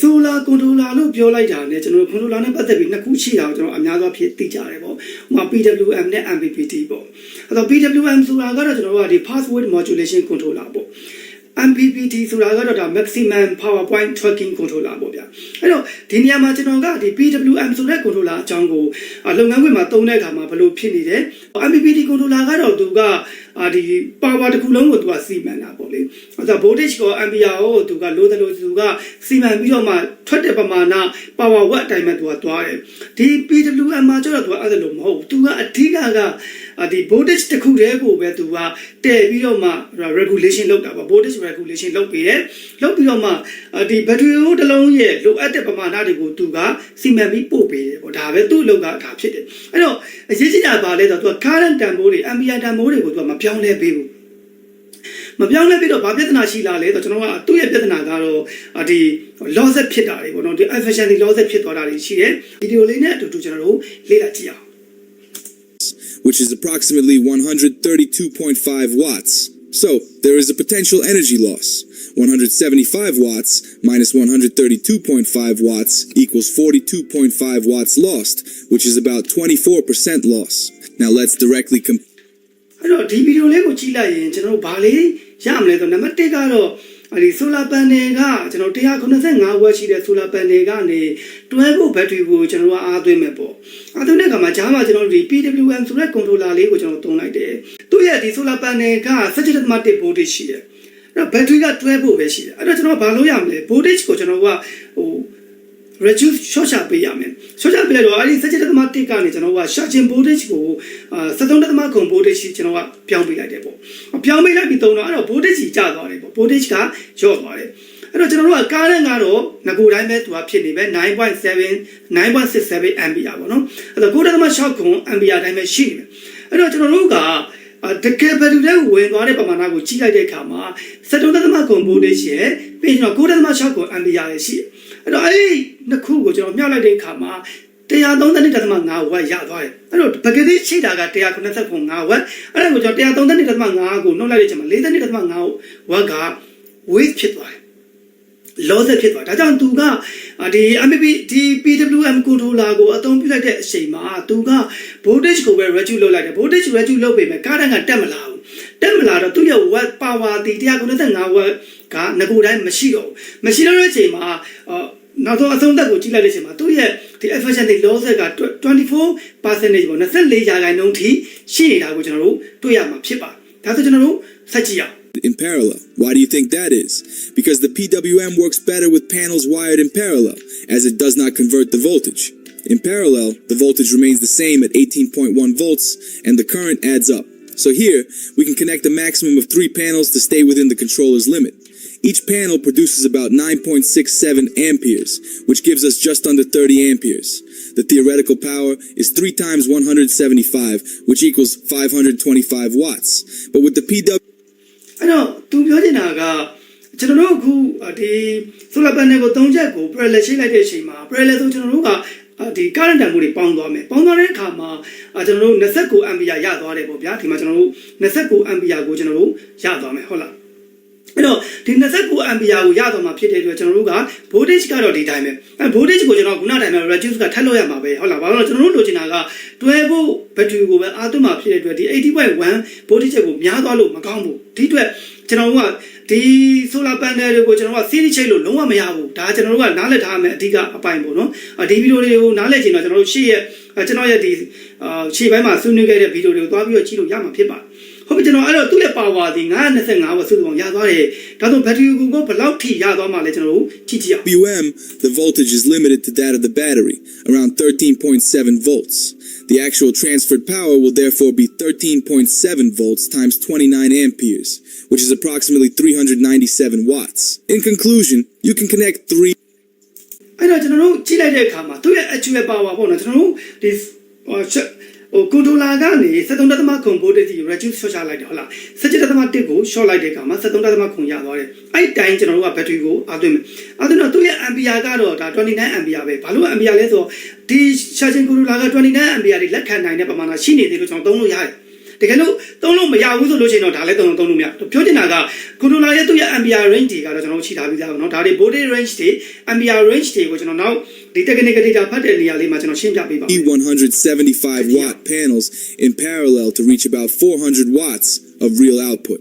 ဆိုလာကွန်ထရိုလာလို့ပြောလိုက်တာနဲ့ကျွန်တော်ကွန်ထရိုလာနဲ့ပတ်သက်ပြီးနှစ်ခုရှိတာကိုကျွန်တော်အများဆုံးဖြစ်သိကြတယ်ပေါ့။ဥပမာ PWM နဲ့ MPPT ပေါ့။အဲ့တော့ PWM ဆိုတာကတော့ကျွန်တော်တို့ကဒီ password modulation controller ပေါ့။ MPPT ဆိုတာကတော့ဒါ maximum power point tracking controller ပေါ့ဗျာအဲ့တော့ဒီနေရာမှာကျွန်တော်ကဒီ PWM ဆိုတဲ့ controller အကြောင်းကိုအာလုပ်ငန်းခွင်မှာသုံးတဲ့အခါမှာဘယ်လိုဖြစ်နေတယ် MPPT controller ကတော့သူက အာဒီ power တစ်ခုလုံးကိုသူကစီမံတာပေါ့လေအဲ့တော့ voltage ကို ampere ကိုသူကလိုတယ်လို့သူကစီမံပြီးတော့မှထွက်တဲ့ပမာဏ power watt အတိုင်းပဲသူကသွားတယ်ဒီ PWM မှာကျတော့သူကအဲ့ဒါလို့မဟုတ်ဘူးသူကအဓိကကအာ ဒီ voltage တစ်ခုတည်းကိုပဲသူကတည်ပြီးတော့မှ regulation လုပ်တာပေါ့ voltage regulation လုပ်ပြီးတယ်လုပ်ပြီးတော့မှအာဒီ battery ကိုတစ်လုံးရဲ့လိုအပ်တဲ့ပမာဏတွေကိုသူကစီမံပြီးပို့ပေးတယ်ပေါ့ဒါပဲသူ့အလုပ်ကဒါဖြစ်တယ်အဲ့တော့အရေးကြီးတာပါလဲဆိုတော့သူက current တန်ဖိုးတွေ ampere တန်ဖိုးတွေကိုသူကမပြောင်းလဲပေးဘူးမပြောင်းလဲပြီးတော့ဘာပြဿနာရှိလာလဲဆိုတော့ကျွန်တော်ကသူ့ရဲ့ပြဿနာကတော့အာဒီ loss ဖြစ်တာတွေပေါ့နော်ဒီ efficiency loss ဖြစ်သွားတာတွေရှိတယ်ဗီဒီယိုလေးနဲ့အတူတူကျွန်တော်တို့လေ့လာကြည့်အောင် which is approximately 132.5 watts. So, there is a potential energy loss. 175 watts minus 132.5 watts equals 42.5 watts lost, which is about 24% loss. Now let's directly compare. အဲ့တော့ဒီဗီဒီယိုလေးကိုကြည့်လိုက်ရင်ကျွန်တော်တို့ဘာလေးရမလဲဆိုတော့နံပါတ်1ကတော့ အဲ့ဒီ solar panel ကကျွန်တော်195 watt ရှိတဲ့ solar panel ကနေတွဲဖို့ battery ကိုကျွန်တော်ကအားသွင်းမယ်ပေါ့အားသွင်းတဲ့အခါမှာဂျားမှာကျွန်တော်တို့ဒီ PWM ဆိုတဲ့ controller လေးကိုကျွန်တော်သုံးလိုက်တယ်သူ့ရဲ့ဒီ solar panel က17.1 voltage ရှိတယ်အဲ့တော့ battery ကတွဲဖို့ပဲရှိတယ်အဲ့တော့ကျွန်တော်ဘာလို့ရမလဲ voltage ကိုကျွန်တော်ကဟို reduce short ချပေးရမယ် short ချပေးလိုက်တော့အဲဒီ17.1ကနေကျွန်တော်က charging voltage ကိုအာ73.9 voltage ကျွန်တော်ကပြောင်းပေးလိုက်တယ်ပေါ့ပြောင်းပေးလိုက်ပြီးသုံးတော့အဲ့တော့ voltage ကြီးကျသွားတယ်ပေါ့ voltage ကလျော့သွားတယ်အဲ့တော့ကျွန်တော်တို့ကကားနဲ့ကတော့ငကိုတိုင်းပဲသူကဖြစ်နေပဲ9.7 9.67 ampere ပေါ့နော်အဲ့တော့9.6ခွန် ampere တိုင်းပဲရှိနေတယ်အဲ့တော့ကျွန်တော်တို့ကအာတကယ်ဘယ်လိုလဲဝင်သွားတဲ့ပမာဏကိုကြီးလိုက်တဲ့အခါမှာ73.9 voltage ရဲ့ပြီးတော့9.6ခွန် ampere ရဲ့ရှိတယ် အဲ့တော့အဲ့ဒီနှစ်ခုကိုကျွန်တော်မြှောက်လိုက်တဲ့အခါမှာ132.5ဝက်ရသွားတယ်အဲ့တော့ပကတိရှိတာက195ဝက်အဲ့ဒါကိုကျွန်တော်132.5ကိုနှုတ်လိုက်တဲ့ချိန်မှာ42.5ဝက်က weight ဖြစ်သွားတယ် loss ဖြစ်သွားဒါကြောင့်သူကဒီ MPP ဒီ PWM controller ကိုအသုံးပြုလိုက်တဲ့အချိန်မှာသူက voltage ကိုပဲ reduce လုပ်လိုက်တယ် voltage reduce လုပ်ပေမဲ့ကားတန်းကတက်မလာဘူးတက်မလာတော့သူ့ရဲ့ watt power ဒီ195 watt ကငကိုတိုင်းမရှိတော့ဘူးမရှိတော့တဲ့အချိန်မှာအော် နောက်တော့အဆုံးသက်ကိုကြည့်လိုက်တဲ့အချိန်မှာသူ့ရဲ့ဒီ efficiency loss က24%ပေါ့24ရာခိုင်နှုန်းထိရှိနေတာကိုကျွန်တော်တို့တွေ့ရမှာဖြစ်ပါတယ်ဒါဆိုကျွန်တော်တို့ဆက်ကြည့်အောင် in parallel. Why do you think that is? Because the PWM works better with panels wired in parallel, as it does not convert the voltage. In parallel, the voltage remains the same at 18.1 volts, and the current adds up. So here, we can connect a maximum of three panels to stay within the controller's limit. Each panel produces about 9.67 amperes, which gives us just under 30 amperes. The theoretical power is 3 times 175, which equals 525 watts. But with the PW အဲ့တော့သူပြောချင်တာကကျွန်တော်တို့အခုဒီ solar panel ကို၃ချက်ကို parallel ရှိလိုက်တဲ့အချိန်မှာ parallel ဆိုကျွန်တော်တို့ကဒီ current တန်ဖိုးတွေပေါင်းသွားမယ်ပေါင်းသွားတဲ့အခါမှာကျွန်တော်တို့29 ampere ရသွားတယ်ပေါ့ဗျာဒီမှာကျွန်တော်တို့29 ampere ကိုကျွန်တော်တို့ရသွားမယ်ဟုတ်လား အဲ့တော့ဒီ29 ampere ကိုရတော့မှာဖြစ်တဲ့အတွက်ကျွန်တော်တို့က voltage ကတော့ဒီတိုင်းပဲအဲ voltage ကိုကျွန်တော်ခုနတိုင်းပဲ reduce ကထပ်လို့ရမှာပဲဟုတ်လားဘာလို့လဲကျွန်တော်တို့လိုချင်တာကတွဲဖို့ battery ကိုပဲအားသွင်းမှာဖြစ်တဲ့အတွက်ဒီ80.1 voltage ကိုများသွားလို့မကောင်းဘူးဒီအတွက်ကျွန်တော်တို့ကဒီ solar panel တွေကိုကျွန်တော်က series ချိတ်လို့လုံးဝမရဘူးဒါကျွန်တော်တို့ကနားလည်ထားမယ်အဓိကအပိုင်းပေါ့နော်ဒီဗီဒီယိုတွေကိုနားလည်ချင်တော့ကျွန်တော်တို့ရှေ့ရဲ့ကျွန်တော်ရဲ့ဒီအာရှေ့ပိုင်းမှာဆွေးနွေးခဲ့တဲ့ဗီဒီယိုတွေကိုသွားပြီးတော့ကြည့်လို့ရမှာဖြစ်ပါတယ် ဟုတ်ပြီကျွန်တော်အဲ့တော့သူ့ရဲ့ power ဒီ925ဝက်စုစုပေါင်းရသွားတယ်ဒါဆို battery ကိုဘယ်လောက်ထိရသွားမှလဲကျွန်တော်တို့ကြည့်ကြည့်အောင် WM, the voltage is limited to that of the battery, around 13.7 volts. The actual transferred power will therefore be 13.7 volts times 29 amperes, which is approximately 397 watts. In conclusion, you can connect three အဲ့တော့ကျွန်တော်တို့ကြည့်လိုက်တဲ့အခါမှာသူ့ရဲ့ actual power ပေါ့နော်ကျွန်တော်တို့ဒီ ဟိုချက်ဟို controller ကနေ73.9 voltage ကို reduce short ချလိုက်တယ်ဟုတ်လား17.1ကို short လိုက်တဲ့အခါမှာ73.9ရသွားတယ်အဲ့ဒီတိုင်းကျွန်တော်တို့က battery ကိုအားသွင်းမယ်အားသွင်းတော့သူ့ရဲ့ ampere ကတော့ဒါ29 ampere ပဲဘာလို့ ampere လဲဆိုတော့ဒီ charging controller က29 ampere တွေလက်ခံနိုင်တဲ့ပမာဏရှိနေသေးလို့ကျွန်တော်သုံးလို့ရတယ် တကယ်လို့သုံးလို့မရဘူးဆိုလို့ရှိရင်တော့ဒါလည်းသုံးလို့သုံးလို့မရပြောချင်တာကကွန်ထရိုလာရဲ့သူ့ရဲ့ ampere range တွေကတော့ကျွန်တော်တို့ချိန်ထားပြီးသားပေါ့နော်ဒါတွေ voltage range တွေ ampere range တွေကိုကျွန်တော်နောက်ဒီ technical data ဖတ်တဲ့နေရာလေးမှာကျွန်တော်ရှင်းပြပေးပါမယ် E175 watt panels in parallel to reach about 400 watts of real output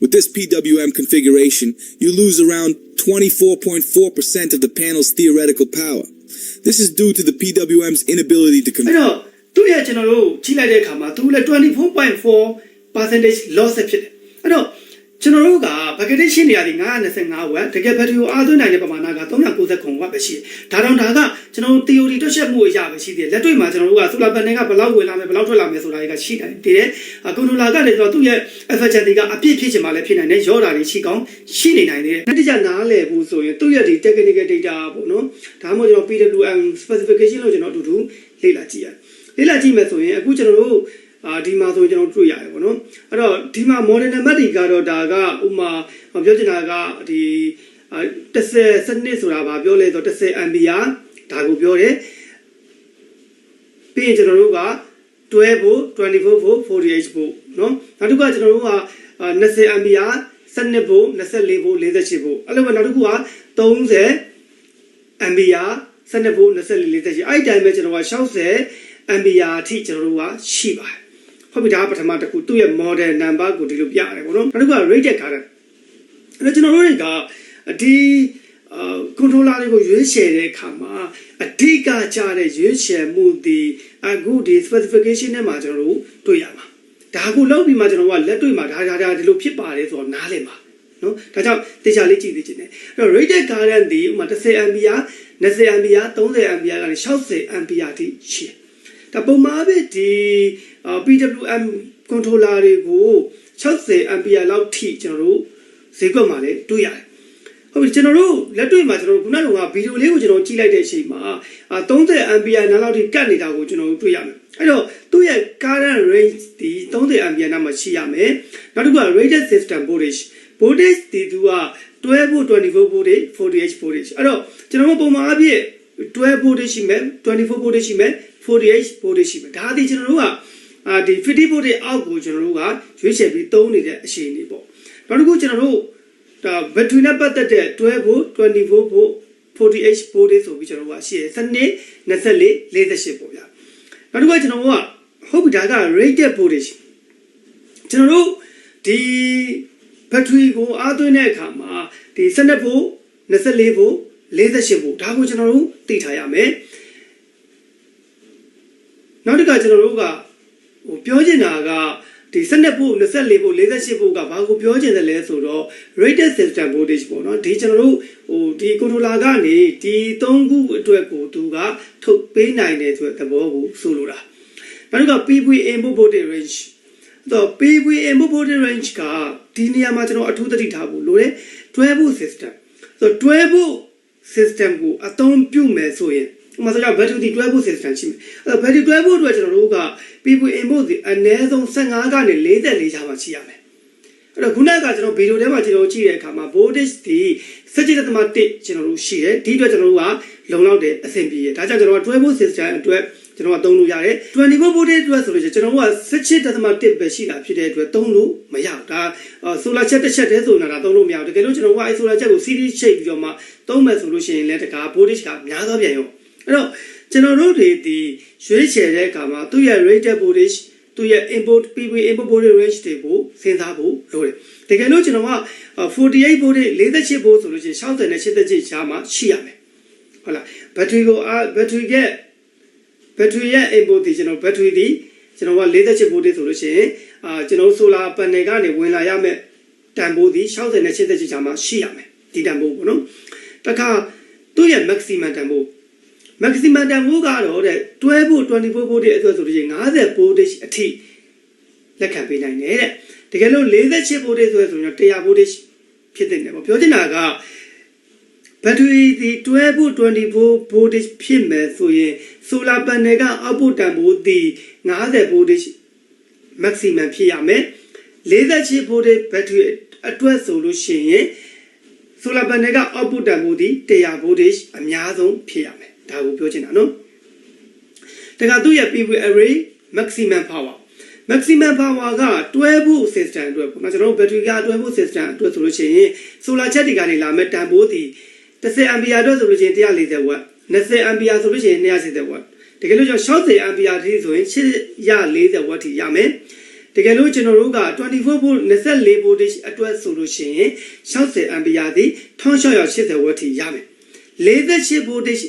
With this PWM configuration, you lose around 24.4% of the panel's theoretical power. This is due to the PWM's inability to convert. တော့သူ့ရဲ့ကျွန်တော်တို့ချိန်လိုက်တဲ့အခါမှာသူလည်း24.4% loss ဖြစ်တယ်အဲ့တော့ကျွန်တော်တို့က bucket ရှင်းနေရသည်925ဝက်တကယ်ဘက်ထရီကိုအားသွင်းနိုင်တဲ့ပမာဏက390ဝက်ပဲရှိတယ်ဒါတောင်ဒါကကျွန်တော်တို့ theory တွက်ချက်မှုအရာပဲရှိသေးတယ်လက်တွေ့မှာကျွန်တော်တို့က solar panel ကဘယ်လောက်ဝင်လာမယ်ဘယ်လောက်ထွက်လာမယ်ဆိုတာတွေကရှိတယ်တည်တယ်ကွန်ထရိုလာကလည်းကျွန်တော်သူ့ရဲ့ efficiency ကအပြည့်ဖြစ်ချင်မှလည်းဖြစ်နိုင်တယ်ရောတာတွေရှိကောင်းရှိနေနိုင်တယ်တစ်ချက်နားလည်ဖို့ဆိုရင်သူ့ရဲ့ဒီ technical data ပေါ့နော်ဒါမှမဟုတ်ကျွန်တော် PWM specification လို့ကျွန်တော်အတူတူလေ့လာကြည့်ရတယ် လေ့လာကြည့်မယ်ဆိုရင်အခုကျွန်တော်တို့အာဒီမှာဆိုရင်ကျွန်တော်တွေ့ရတယ်ပေါ့နော်အဲ့တော့ဒီမှာ modern number တွေကတော့ဒါကဥမာပြောချင်တာကဒီအာ30စနစ်ဆိုတာဗာပြောလဲဆိုတော့30 ampere ဒါကိုပြောတယ်ပြီးရင်ကျွန်တော်တို့က12volt 24 volt 48 volt เนาะနောက်တစ်ခုကကျွန်တော်တို့ကအာ20 ampere 12 volt 24 volt 48 volt အဲ့လိုပဲနောက်တစ်ခုက30 ampere 12 volt 24 48အဲ့ဒီတိုင်းပဲကျွန်တော်က60 ampere အထိကျွန်တော်တို့ကရှိပါတယ်ဟုတ်ပြီဒါကပထမတစ်ခုသူ့ရဲ့ model number ကိုဒီလိုပြရတယ်ပေါ့နော်နောက်တစ်ခုက rated current အဲ့တော့ကျွန်တော်တို့တွေကဒီအာ controller တွေကိုရွေးချယ်တဲ့အခါမှာအဓိကကြတဲ့ရွေးချယ်မှုဒီအခုဒီ specification ထဲမှာကျွန်တော်တို့တွေ့ရမှာဒါကိုလောက်ပြီးမှကျွန်တော်ကလက်တွေ့မှာဒါဒါဒါဒီလိုဖြစ်ပါတယ်ဆိုတော့နားလည်မှာနော်ဒါကြောင့်တေချာလေးကြည့်သိချင်တယ်အဲ့တော့ rated current ဒီဥပမာ10 ampere 20 ampere 30 ampere ကနေ60 ampere အထိရှိတယ် ဒါပုံမှန်ပဲဒီအာ PWM controller တွေကို60 ampere လောက်ထိကျွန်တော်တို့ဈေးကွက်မှာလည်းတွေ့ရတယ်ဟုတ်ပြီကျွန်တော်တို့လက်တွေ့မှာကျွန်တော်တို့ခုနကဗီဒီယိုလေးကိုကျွန်တော်ကြည့်လိုက်တဲ့အချိန်မှာအာ30 ampere နားလောက်ထိကတ်နေတာကိုကျွန်တော်တို့တွေ့ရမယ်အဲ့တော့သူ့ရဲ့ current range ဒီ30 ampere နားမှာရှိရမယ်နောက်တစ်ခုက rated system voltage voltage ဒီသူက12 volt 24 voltage 48 voltage အဲ့တော့ကျွန်တော်တို့ပုံမှန်အဖြစ်12 voltage ရှိမယ်24 voltage ရှိမယ် 48 voltage ရှိမယ်ဒါဒီကျွန်တော်တို့ကအာဒီ50 voltage အောက်ကိုကျွန်တော်တို့ကရွေးချယ်ပြီးသုံးနေတဲ့အချိန်လေးပေါ့နောက်တစ်ခုကျွန်တော်တို့ဒါဘက်ထရီနဲ့ပတ်သက်တဲ့12 volt 24 volt 48 voltage ဆိုပြီးကျွန်တော်တို့ကရှိတယ်စနစ်24 48ပေါ့ဗျာနောက်တစ်ခုကကျွန်တော်တို့ကဟုတ်ပြီဒါက rated voltage ကျွန်တော်တို့ဒီဘက်ထရီကိုအားသွင်းတဲ့အခါမှာဒီ12 volt 24 volt 48 volt ဒါကိုကျွန်တော်တို့သိထားရမယ် နောက်တစ်ခါကျွန်တော်တို့ကဟိုပြောချင်တာကဒီ12ဖို့24ဖို့48ဖို့ကဘာကိုပြောချင်တယ်လဲဆိုတော့ rated system voltage ပေါ့နော်ဒီကျွန်တော်တို့ဟိုဒီ controller ကနေဒီ3ခုအတွက်ကိုသူကထုတ်ပေးနိုင်တယ်ဆိုတဲ့သဘောကိုဆိုလိုတာနောက်တစ်ခါ PV input voltage range တော့ PV input voltage range ကဒီနေရာမှာကျွန်တော်အထူးသတိထားဖို့လိုတယ်12ဖို့ system ဆိုတော့12ဖို့ system ကိုအသုံးပြုမယ်ဆိုရင် ဥပမာဆိုကြ battery ဒီ 12ဖို့ system ရှိမယ်အဲ့တော့ battery 12ဖို့အတွက်ကျွန်တော်တို့က PV input ဒီအနည်းဆုံး15ကနေ44ချာမှရှိရမယ်အဲ့တော့ခုနကကျွန်တော်ဗီဒီယိုထဲမှာကျွန်တော်ကြည့်တဲ့အခါမှာ voltage ဒီ17.1ကျွန်တော်တို့ရှိတယ်ဒီအတွက်ကျွန်တော်တို့ကလုံလောက်တယ်အဆင်ပြေတယ်ဒါကြောင့်ကျွန်တော်က12 volt system အတွက်ကျွန်တော်ကသုံးလို့ရတယ်24 volt အတွက်ဆိုလို့ရှိရင်ကျွန်တော်က17.1ပဲရှိတာဖြစ်တဲ့အတွက်သုံးလို့မရဘူးဒါ solar check တစ်ချက်တည်းဆိုရင်တော့သုံးလို့မရဘူးတကယ်လို့ကျွန်တော်ကအဲ solar check ကို series ချိတ်ပြီးတော့မှသုံးမယ်ဆိုလို့ရှိရင်လည်းတကား voltage ကများသောပြန်ရော အဲ့တော့ကျွန်တော်တို့တွေဒီရွေးချယ်တဲ့အခါမှာသူ့ရဲ့ rated voltage သူရဲ့ input PV input voltage range တွေကိုစဉ်းစားဖို့လိုတယ်တကယ်လို့ကျွန်တော်က48 voltage 48 volt ဆိုလို့ရှိရင်60နဲ့88ရှားမှာရှိရမယ်ဟုတ်လားဘက်ထရီကိုအာဘက်ထရီရဲ့ဘက်ထရီရဲ့ input ဒီကျွန်တော်ဘက်ထရီဒီကျွန်တော်က48 voltage ဆိုလို့ရှိရင်အာကျွန်တော် solar panel ကနေဝင်လာရမယ်တန်ဖိုးဒီ60နဲ့88ရှားမှာရှိရမယ်ဒီတန်ဖိုးပေါ့နော်တခါသူ့ရဲ့ maximum တန်ဖိုး maximum တန်ဖိုးကတော့တဲ့12ဖို့24 volt အတွက်ဆိုလို့ရှိရင်50 voltage အထိလက်ခံပေးနိုင်တယ်တဲ့တကယ်လို့48 voltage ဆိုရဆိုရင်100 voltage ဖြစ်တဲ့နေပေါ့ပြောချင်တာကဘက်ထရီဒီ12ဖို့24 voltage ဖြစ်မယ်ဆိုရင် solar panel က output တန်ဖိုးဒီ50 voltage maximum ဖြစ်ရမယ်48 voltage battery အတွက်ဆိုလို့ရှိရင် solar panel က output တန်ဖိုးဒီ100 voltage အများဆုံးဖြစ်ရမယ် ဒါကိုပြောချင်တာနော်တခါသူ့ရဲ့ PV array maximum power maximum power ကတွဲဖို့ system အတွက်ပေါ့နော်ကျွန်တော်တို့ battery ကတွဲဖို့ system အတွက်ဆိုလို့ရှိရင် solar charge တွေကနေလာမဲ့တန်ဖိုးဒီ10 ampere အတွက်ဆိုလို့ရှိရင်140 watt 20 ampere ဆိုလို့ရှိရင်240 watt တကယ်လို့ကျွန်တော်60 ampere ထိဆိုရင်840 watt ထိရမယ်တကယ်လို့ကျွန်တော်တို့က24 volt 24 voltage အတွက်ဆိုလို့ရှိရင်60 ampere ထိ1680 watt ထိရမယ်48 voltage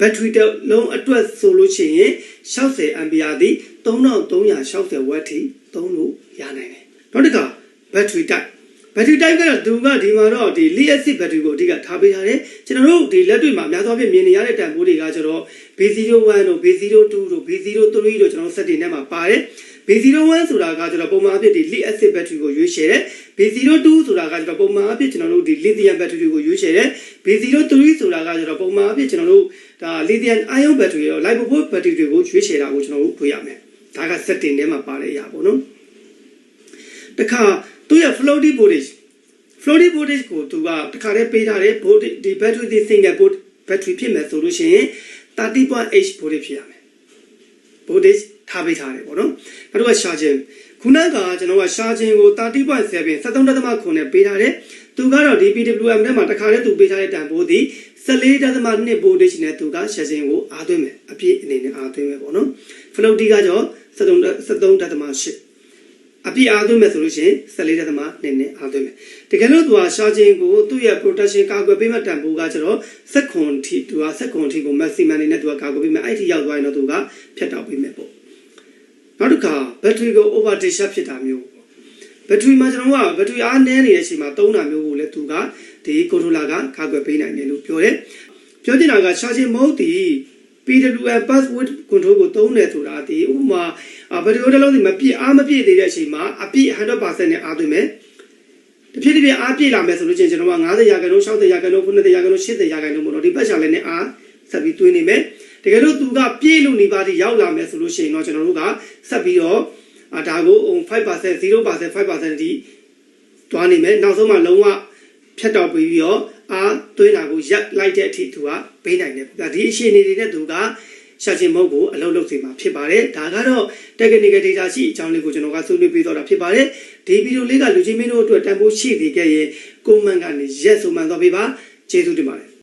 ဘက်ထရီတစ်လုံးအတွက်ဆိုလို့ရှိရင်60 ampere သည်3360 watt ထိသုံးလို့ရနိုင်တယ်။နောက်တစ်ခါဘက်ထရီတိုက်ဘက်ထရီတိုက်ကတော့သူကဒီမှာတော့ဒီ lead acid ဘက်ထရီကိုအဓိကထားပေးထားတယ်။ကျွန်တော်တို့ဒီလက်တွေ့မှာအများသောအားဖြင့်မြင်နေရတဲ့တန်ဖိုးတွေကကျတော့ B01 တို့ B02 တို့ B03 တို့ကျွန်တော်စက်တွေထဲမှာပါတယ်။ B01 ဆိုတာကကျွန်တော်ပုံမှန်အဖြစ်ဒီ lead acid ဘက်ထရီကိုရွေးချယ်တယ်။ B02 ဆိုတာကကျွန်တော်ပုံမှန်အဖြစ်ကျွန်တော်တို့ဒီ lithium ဘက်ထရီကိုရွေးချယ်တယ်။ B03 ဆိုတာကကျွန်တော်ပုံမှန်အဖြစ်ကျွန်တော်တို့ဒါ lithium ion battery ရော lipo battery တွေကိုရွေးချယ်တာကိုကျွန်တော်တို့တွေ့ရမယ်။ဒါက setting ထဲမှာပါတဲ့အရာပေါ့နော်။တခါသူ့ရဲ့ floating voltage floating voltage ကိုသူကတခါတည်းပေးထားတဲ့ voltage ဒီ battery ဒီ single volt battery ဖြစ်မယ်ဆိုလို့ရှိရင် 30.h voltage ဖြစ်ရမယ်။ voltage ထားပေးထားတယ်ပေါ့နော်။နောက်တစ်ခါ charging ခုနကကျွန်တော်က charging ကို30.7 73.9နဲ့ပေးထားတယ်။သူကတော့ဒီ PWM ထဲမှာတခါတည်းသူပေးထားတဲ့တန်ဖိုးသည်14.2 voltage နဲ့သူက charging ကိုအားသွင်းမယ်။အပြည့်အနေနဲ့အားသွင်းမယ်ပေါ့နော်။ floating ကကြော73.8အပြည့်အားသွင်းမယ်ဆိုလို့ရှိရင်14.2နဲ့အားသွင်းမယ်။တကယ်လို့သူက charging ကိုသူ့ရဲ့ protection ကာကွယ်ပေးမဲ့တန်ဖိုးကကျတော့စက်ခွန်ထိသူကစက်ခွန်ထိကို maximum အနေနဲ့သူကကာကွယ်ပေးမယ်။အဲ့ဒီရောက်သွားရင်တော့သူကဖြတ်တောက်ပေးမယ်ပေါ့။ နောက်တစ်ခါ battery ကို over discharge ဖြစ်တာမျိုးပေါ့။ဘက်ထရီမှာကျွန်တော်ကဘက်ထရီအားနည်းနေတဲ့အချိန်မှာသုံးတာမျိုးကိုလည်းသူကဒီ controller ကကာကွယ်ပေးနိုင်တယ်လို့ပြောတယ်။ပြောချင်တာက charging mode ဒီ PWM password control ကိုသုံးတယ်ဆိုတာဒီဥပမာဘယ်လိုတစ်လုံးဒီမပြည့်အားမပြည့်သေးတဲ့အချိန်မှာအပြည့်100%နဲ့အားသွင်းမယ်။တစ်ဖြည်းဖြည်းအားပြည့်လာမယ်ဆိုလို့ချင်းကျွန်တော်က90ရာခိုင်နှုန်း60ရာခိုင်နှုန်း90ရာခိုင်နှုန်း80ရာခိုင်နှုန်းပေါ့နော်ဒီပတ်ချာလည်းနဲ့အားဆက်ပြီးသွင်းနေမယ်။ တကယ်လို့သူကပြည့်လို့နေပါတိရောက်လာမယ်ဆိုလို့ရှိရင်တော့ကျွန်တော်တို့ကဆက်ပြီးတော့အာဒါကို5% 0% 5%အထိတွားနေမယ်နောက်ဆုံးမှလုံးဝဖြတ်တောက်ပြီးပြီးတော့အာသွင်းတာကိုရက်လိုက်တဲ့အထိသူကပေးနိုင်တယ်ဒါဒီအရှင်နေနေတဲ့သူကရှာချင်းမုတ်ကိုအလုပ်လုပ်စီမှာဖြစ်ပါတယ်ဒါကတော့ technical data ရှိအကြောင်းလေးကိုကျွန်တော်ကဆွေးနွေးပေးတော့တာဖြစ်ပါတယ်ဒီဗီဒီယိုလေးကလူချင်းမင်းတို့အတွက်တန်ဖိုးရှိသေးခဲ့ရင် comment ကနေ yes ဆိုမှန်တော့ပေးပါကျေးဇူးတင်ပါတယ်